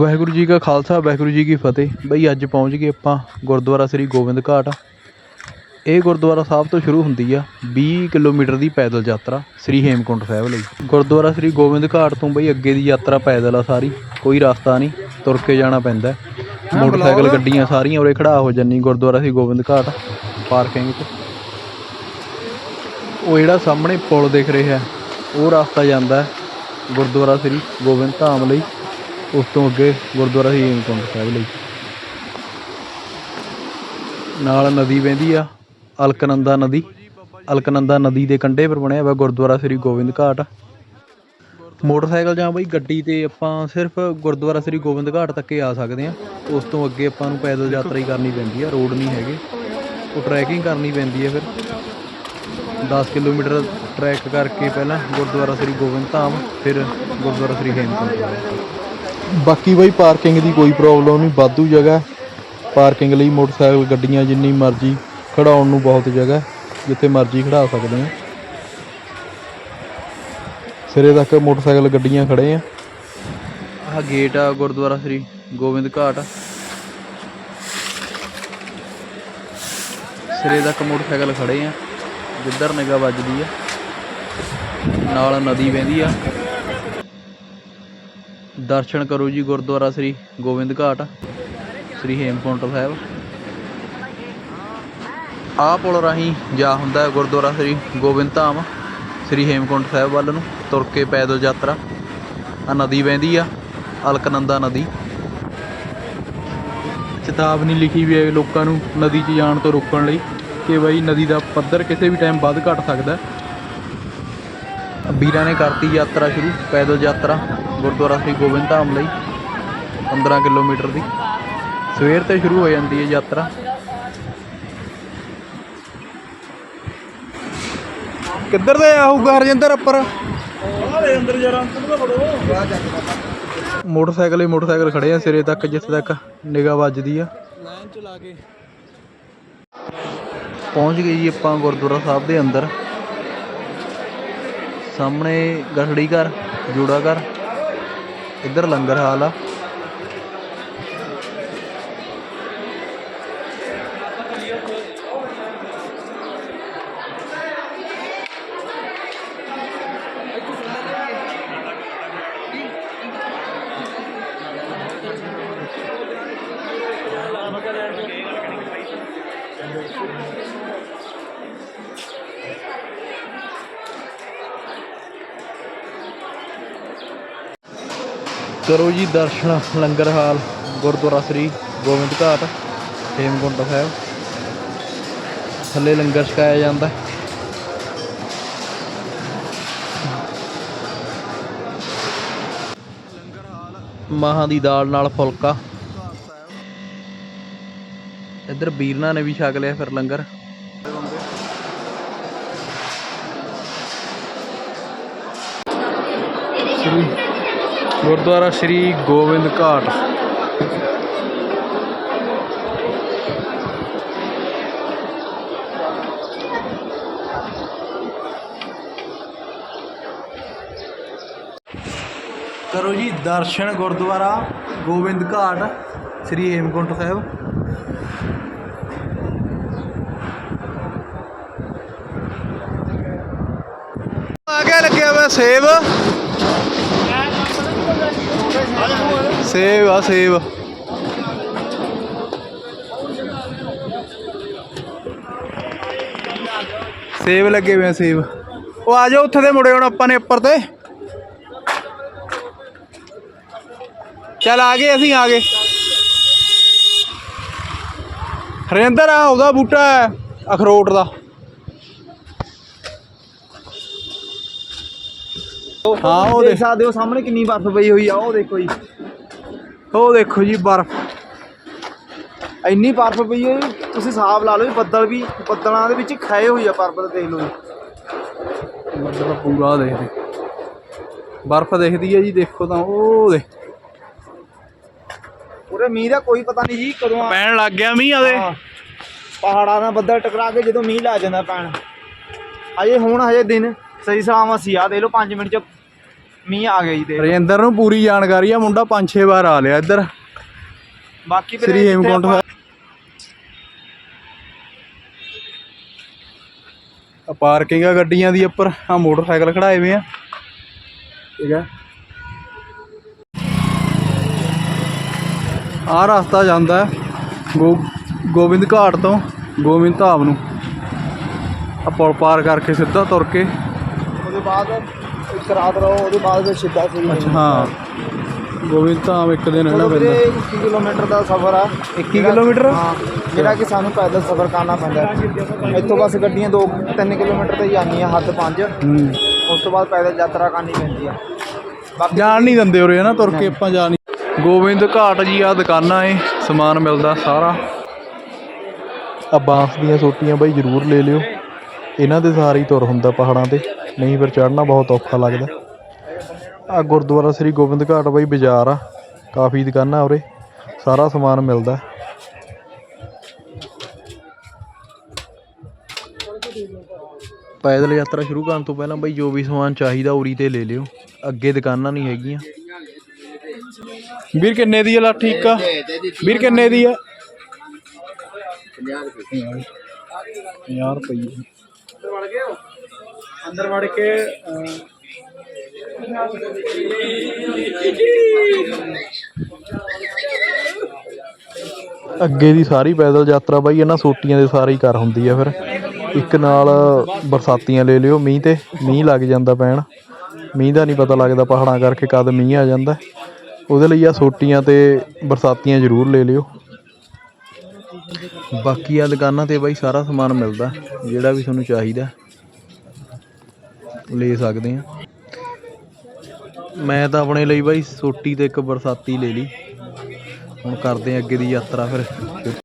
ਵਾਹਿਗੁਰੂ ਜੀ ਕਾ ਖਾਲਸਾ ਵਾਹਿਗੁਰੂ ਜੀ ਕੀ ਫਤਿਹ। ਬਈ ਅੱਜ ਪਹੁੰਚ ਗਏ ਆਪਾਂ ਗੁਰਦੁਆਰਾ ਸ੍ਰੀ ਗੋਬਿੰਦ ਘਾਟ। ਇਹ ਗੁਰਦੁਆਰਾ ਸਾਹਿਬ ਤੋਂ ਸ਼ੁਰੂ ਹੁੰਦੀ ਆ 20 ਕਿਲੋਮੀਟਰ ਦੀ ਪੈਦਲ ਯਾਤਰਾ ਸ੍ਰੀ ਹੇਮਕੁੰਟ ਸਾਹਿਬ ਲਈ। ਗੁਰਦੁਆਰਾ ਸ੍ਰੀ ਗੋਬਿੰਦ ਘਾਟ ਤੋਂ ਬਈ ਅੱਗੇ ਦੀ ਯਾਤਰਾ ਪੈਦਲ ਆ ਸਾਰੀ ਕੋਈ ਰਸਤਾ ਨਹੀਂ ਤੁਰ ਕੇ ਜਾਣਾ ਪੈਂਦਾ। ਮੋਟਰਸਾਈਕਲ ਗੱਡੀਆਂ ਸਾਰੀਆਂ ਉਰੇ ਖੜਾ ਹੋ ਜੰਨੀ ਗੁਰਦੁਆਰਾ ਸ੍ਰੀ ਗੋਬਿੰਦ ਘਾਟ ਪਾਰਕਿੰਗ 'ਚ। ਉਹ ਜਿਹੜਾ ਸਾਹਮਣੇ ਪੁਲ ਦਿਖ ਰਿਹਾ ਉਹ ਰਸਤਾ ਜਾਂਦਾ ਗੁਰਦੁਆਰਾ ਸ੍ਰੀ ਗੋਬਿੰਦ ਧਾਮ ਲਈ। ਉਸ ਤੋਂ ਅੱਗੇ ਗੁਰਦੁਆਰਾ ਸ੍ਰੀ ਹੇਮਕੁੰਟ ਸਾਹਿਬ ਲਈ। ਨਾਲ ਨਦੀ ਵਹਿੰਦੀ ਆ, ਅਲਕਨੰਦਾ ਨਦੀ। ਅਲਕਨੰਦਾ ਨਦੀ ਦੇ ਕੰਢੇ ਪਰ ਬਣਿਆ ਹੋਇਆ ਗੁਰਦੁਆਰਾ ਸ੍ਰੀ ਗੋਬਿੰਦ ਘਾਟ। ਮੋਟਰਸਾਈਕਲ ਜਾਂ ਬਈ ਗੱਡੀ ਤੇ ਆਪਾਂ ਸਿਰਫ ਗੁਰਦੁਆਰਾ ਸ੍ਰੀ ਗੋਬਿੰਦ ਘਾਟ ਤੱਕ ਹੀ ਆ ਸਕਦੇ ਆ। ਉਸ ਤੋਂ ਅੱਗੇ ਆਪਾਂ ਨੂੰ ਪੈਦਲ ਯਾਤਰਾ ਹੀ ਕਰਨੀ ਪੈਂਦੀ ਆ, ਰੋਡ ਨਹੀਂ ਹੈਗੇ। ਉਹ ਟਰੈਕਿੰਗ ਕਰਨੀ ਪੈਂਦੀ ਹੈ ਫਿਰ। 10 ਕਿਲੋਮੀਟਰ ਟਰੈਕ ਕਰਕੇ ਪਹਿਲਾਂ ਗੁਰਦੁਆਰਾ ਸ੍ਰੀ ਗੋਬਿੰਦ ਧਾਮ, ਫਿਰ ਗੁਰਦੁਆਰਾ ਸ੍ਰੀ ਹੇਮਕੁੰਟ। ਸਾਹਿਬ ਬਾਕੀ ਬਈ ਪਾਰਕਿੰਗ ਦੀ ਕੋਈ ਪ੍ਰੋਬਲਮ ਨਹੀਂ, ਵਾਧੂ ਜਗ੍ਹਾ ਪਾਰਕਿੰਗ ਲਈ ਮੋਟਰਸਾਈਕਲ, ਗੱਡੀਆਂ ਜਿੰਨੀ ਮਰਜ਼ੀ ਖੜਾਉਣ ਨੂੰ ਬਹੁਤ ਜਗ੍ਹਾ ਜਿੱਥੇ ਮਰਜ਼ੀ ਖੜਾ ਸਕਦੇ ਆ ਸਿਰੇ ਤੱਕ ਮੋਟਰਸਾਈਕਲ, ਗੱਡੀਆਂ ਖੜੇ ਆ। ਆਹ ਗੇਟ ਆ, ਗੁਰਦੁਆਰਾ ਸ੍ਰੀ ਗੋਬਿੰਦ ਘਾਟ। ਸਿਰੇ ਤੱਕ ਮੋਟਰਸਾਈਕਲ ਖੜੇ ਆ, ਜਿੱਧਰ ਨਿਗਾਹ ਵੱਜਦੀ ਆ, ਨਾਲ ਨਦੀ ਵਹਿੰਦੀ ਆ। ਦਰਸ਼ਨ ਕਰੋ ਜੀ ਗੁਰਦੁਆਰਾ ਸ੍ਰੀ ਗੋਬਿੰਦ ਘਾਟ, ਸ੍ਰੀ ਹੇਮਕੁੰਟ ਸਾਹਿਬ। ਆਹ ਪੁਲ ਰਾਹੀਂ ਜਾ ਹੁੰਦਾ ਹੈ ਗੁਰਦੁਆਰਾ ਸ੍ਰੀ ਗੋਬਿੰਦ ਧਾਮ, ਸ੍ਰੀ ਹੇਮਕੁੰਟ ਸਾਹਿਬ ਵੱਲ ਨੂੰ, ਤੁਰ ਕੇ ਪੈਦਲ ਯਾਤਰਾ। ਆ ਨਦੀ ਵਹਿੰਦੀ ਆ, ਅਲਕਨੰਦਾ ਨਦੀ। ਚੇਤਾਵਨੀ ਲਿਖੀ ਵੀ ਹੈ ਲੋਕਾਂ ਨੂੰ ਨਦੀ 'ਚ ਜਾਣ ਤੋਂ ਰੋਕਣ ਲਈ ਕਿ ਬਈ ਨਦੀ ਦਾ ਪੱਧਰ ਕਿਸੇ ਵੀ ਟਾਈਮ ਵੱਧ ਘਟ ਸਕਦਾ। ਵੀਰਾਂ ਨੇ ਕਰਤੀ ਯਾਤਰਾ ਸ਼ੁਰੂ ਪੈਦਲ ਯਾਤਰਾ ਗੁਰਦੁਆਰਾ ਸ੍ਰੀ ਗੋਬਿੰਦ ਧਾਮ ਲਈ 15 ਕਿਲੋਮੀਟਰ ਦੀ। ਸਵੇਰ ਤੇ ਸ਼ੁਰੂ ਹੋ ਜਾਂਦੀ ਹੈ ਯਾਤਰਾ। ਕਿੱਧਰ ਦੇ ਆਊਗਾ ਹਰਜਿੰਦਰ ਉੱਪਰ? ਅੰਦਰ ਜਰਾ ਅੰਦਰ ਦਾ ਬੜੋ ਮੋਟਰਸਾਈਕਲ ਹੀ ਮੋਟਰਸਾਈਕਲ ਖੜੇ ਆ ਸਿਰੇ ਤੱਕ ਜਿੱਥੇ ਤੱਕ ਨਿਗਾਹ ਵੱਜਦੀ ਆ। ਲਾਈਨ ਚ ਲਾ ਕੇ। ਪਹੁੰਚ ਗਏ ਜੀ ਆਪਾਂ ਗੁਰਦੁਆਰਾ ਸਾਹਿਬ ਦੇ ਅੰਦਰ। ਸਾਹਮਣੇ ਗਠੜੀ ਘਰ ਜੋੜਾ ਘਰ। ਇੱਧਰ ਲੰਗਰ ਹਾਲ ਆ। ਕਰੋ ਜੀ ਦਰਸ਼ਨ, ਲੰਗਰ ਹਾਲ, ਗੁਰਦੁਆਰਾ ਸ੍ਰੀ ਗੋਬਿੰਦ ਘਾਟ, ਹੇਮਕੁੰਟ ਸਾਹਿਬ। ਥੱਲੇ ਲੰਗਰ ਛਕਾਇਆ ਜਾਂਦਾ। ਹੈ। ਮਾਹਾਂ ਦੀ ਦਾਲ ਨਾਲ ਫੁਲਕਾ। ਇੱਧਰ ਵੀਰਨਾ ਨੇ ਵੀ ਛਕ ਲਿਆ ਫਿਰ ਲੰਗਰ। ਗੁਰਦੁਆਰਾ ਸ੍ਰੀ ਗੋਬਿੰਦ ਘਾਟ। ਕਰੋ ਜੀ ਦਰਸ਼ਨ ਗੁਰਦੁਆਰਾ ਗੋਬਿੰਦ ਘਾਟ ਸ੍ਰੀ ਹੇਮਕੁੰਟ ਸਾਹਿਬ। ਆਗੇ ਲੱਗਿਆ ਹੋਇਆ ਸੇਬ। ਸੇਬ ਆ ਸੇਬ ਸੇਬ ਲੱਗੇ ਹੋਏ ਆ ਸੇਬ ਉਹ ਆ ਜਾਓ ਉੱਥੇ ਦੇ ਮੁੜੇ ਹੁਣ ਆਪਾਂ ਨੇ ਉੱਪਰ ਤੇ। ਚੱਲ ਆ ਗਏ ਅਸੀਂ ਆ ਗਏ। ਹਰਿੰਦਰ ਆ ਉਹਦਾ ਬੂਟਾ ਹੈ ਅਖਰੋਟ ਦਾ। ਹਾਂ ਉਹ ਦੇਖ ਦੇਖ। ਸਕਦੇ ਹੋ ਸਾਹਮਣੇ ਕਿੰਨੀ ਬਰਫ਼ ਪਈ ਹੋਈ ਆ ਉਹ ਦੇਖੋ ਜੀ। ਉਹ ਦੇਖੋ ਜੀ ਬਰਫ਼। ਇੰਨੀ ਬਰਫ਼ ਪਈ ਹੋਈ ਤੁਸੀਂ ਹਿਸਾਬ ਲਾ ਲਓ ਬੱਦਲ ਵੀ ਬੱਦਲਾਂ ਦੇ ਵਿੱਚ ਖਾਏ ਹੋਈ ਆ ਪਰਬਤ ਦੇਖ ਲਓ ਜੀ। ਬੱਦਲ ਪੂਰਾ ਦੇਖਦੇ। ਬਰਫ਼ ਦਿਖਦੀ ਹੈ ਜੀ ਦੇਖੋ ਤਾਂ ਉਹ ਦੇ ਪੂਰੇ ਮੀਂਹ ਦਾ ਕੋਈ ਪਤਾ ਨਹੀਂ ਜੀ ਕਦੋਂ ਆ ਪੈਣ ਲੱਗ ਗਿਆ ਮੀਂਹ ਆਦੇ ਹਾਂ। ਪਹਾੜਾਂ ਨਾਲ ਬੱਦਲ ਟਕਰਾ ਕੇ ਜਦੋਂ ਮੀਂਹ ਲਾ ਜਾਂਦਾ ਪੈਣ। ਅਜੇ ਹੁਣ ਹਜੇ ਦਿਨ। ਸਹੀ ਸਲਾਮਤ ਸੀ ਆ ਦੇਖ ਲਓ 5 ਮਿੰਟ ਚ ਮੀਂਹ ਆ ਗਿਆ ਜੀ ਦੇ ਰਜਿੰਦਰ ਨੂੰ ਪੂਰੀ ਜਾਣਕਾਰੀ ਆ ਮੁੰਡਾ ਪੰਜ ਛੇ ਵਾਰ ਆ ਲਿਆ ਇੱਧਰ। ਬਾਕੀ ਵੀਰੇ ਸ੍ਰੀ ਹੇਮਕੁੰਟ ਆਪਾਂ- ਆ ਪਾਰਕਿੰਗ ਆ ਗੱਡੀਆਂ ਦੀ ਉੱਪਰ ਆ ਮੋਟਰਸਾਈਕਲ ਖੜਾਏ ਹੋਏ ਆ। ਠੀਕ ਆ। ਆ ਰਸਤਾ ਜਾਂਦਾ ਗੋਬਿੰਦ ਘਾਟ ਤੋਂ ਗੋਬਿੰਦ ਧਾਮ ਨੂੰ। ਆ ਪੁਲ ਪਾਰ ਕਰਕੇ ਸਿੱਧਾ ਤੁਰ ਕੇ। ਉਹਦੇ ਬਾਅਦ ਰਾਤ ਰਹੋ ਉਹਦੇ ਬਾਅਦ ਫਿਰ ਸਿੱਧਾ ਸ੍ਰੀ ਅੱਛਾ ਹਾਂ। ਗੋਬਿੰਦ ਧਾਮ ਇੱਕ ਦਿਨ ਰਹਿਣਾ ਪੈਂਦਾ। 21 ਕਿਲੋਮੀਟਰ ਦਾ ਸਫ਼ਰ ਆ। 21 ਕਿਲੋਮੀਟਰ? ਹਾਂ ਜਿਹੜਾ ਕਿ ਸਾਨੂੰ ਪੈਦਲ ਸਫ਼ਰ ਕਰਨਾ ਪੈਂਦਾ। ਇੱਥੋਂ ਬਸ ਗੱਡੀਆਂ 2 3 ਕਿਲੋਮੀਟਰ ਤੇ ਜਾਂਦੀਆਂ ਹੱਦ 5 ਹੂੰ। ਉਸ ਤੋਂ ਬਾਅਦ ਪੈਦਲ ਯਾਤਰਾ ਕਰਨੀ ਪੈਂਦੀ ਆ। ਬਾਕੀ ਜਾਣ ਨਹੀਂ ਦਿੰਦੇ ਉਰੇ ਨਾ ਤੁਰ ਕੇ ਆਪਾਂ ਜਾ ਨਹੀਂ। ਗੋਬਿੰਦ ਘਾਟ ਜੀ ਆ ਦੁਕਾਨਾਂ ਏ ਸਮਾਨ ਮਿਲਦਾ ਸਾਰਾ। ਆ ਬਾਂਸ ਦੀਆਂ ਸੋਟੀਆਂ ਬਾਈ ਜ਼ਰੂਰ ਲੈ ਲਿਓ। ਇਹਨਾਂ ਦੇ ਸਹਾਰੇ ਹੀ ਤੁਰ ਹੁੰਦਾ ਪਹਾੜਾਂ ਤੇ। ਨਹੀਂ ਫਿਰ ਚੜ੍ਹਨਾ ਬਹੁਤ ਔਖਾ ਲੱਗਦਾ। ਆ ਗੁਰਦੁਆਰਾ ਸ੍ਰੀ ਗੋਬਿੰਦ ਘਾਟ ਬਾਈ ਬਾਜ਼ਾਰ ਆ। ਕਾਫੀ ਦੁਕਾਨਾਂ ਉਰੇ। ਸਾਰਾ ਸਮਾਨ ਮਿਲਦਾ। ਪੈਦਲ ਯਾਤਰਾ ਸ਼ੁਰੂ ਕਰਨ ਤੋਂ ਪਹਿਲਾਂ ਬਾਈ ਜੋ ਵੀ ਸਮਾਨ ਚਾਹੀਦਾ ਉਰੀ ਤੇ ਲੈ ਲਿਓ। ਅੱਗੇ ਦੁਕਾਨਾਂ ਨਹੀਂ ਹੈਗੀਆਂ। ਵੀਰ ਕਿੰਨੇ ਦੀ ਆ ਲਾਠੀ ਇੱਕ ਵੀਰ ਕਿੰਨੇ ਦੀ ਆ? 50 ਰੁਪਏ। ਅੰਦਰ ਵੜ ਕੇ ਅੱਗੇ ਦੀ ਸਾਰੀ ਪੈਦਲ ਯਾਤਰਾ ਬਾਈ, ਇਹਨਾਂ ਸੋਟੀਆਂ ਦੇ ਸਾਰੇ ਹੀ ਕਰ ਹੁੰਦੀ ਆ ਫਿਰ। ਇੱਕ ਨਾਲ ਬਰਸਾਤੀਆਂ ਲੈ ਲਿਓ, ਮੀਂਹ ਤੇ ਮੀਂਹ ਲੱਗ ਜਾਂਦਾ ਪੈਣ। ਮੀਂਹ ਦਾ ਨਹੀਂ ਪਤਾ ਲੱਗਦਾ ਪਹਾੜਾਂ ਕਰਕੇ ਕਦ ਮੀਂਹ ਆ ਜਾਂਦਾ। ਉਹਦੇ ਲਈ ਆ ਸੋਟੀਆਂ ਤੇ ਬਰਸਾਤੀਆਂ ਜ਼ਰੂਰ ਲੈ ਲਿਓ। ਬਾਕੀ ਆ ਦੁਕਾਨਾਂ ਤੇ ਬਾਈ ਸਾਰਾ ਸਮਾਨ ਮਿਲਦਾ, ਜਿਹੜਾ ਵੀ ਤੁਹਾਨੂੰ ਚਾਹੀਦਾ। ਲੈ ਸਕਦੇ ਆ ਮੈਂ ਤਾਂ ਆਪਣੇ ਲਈ ਬਾਈ ਸੋਟੀ ਤੇ ਇੱਕ ਬਰਸਾਤੀ ਲੈ ਲਈ। ਹੁਣ ਕਰਦੇ ਆ ਅੱਗੇ ਦੀ ਯਾਤਰਾ ਫਿਰ।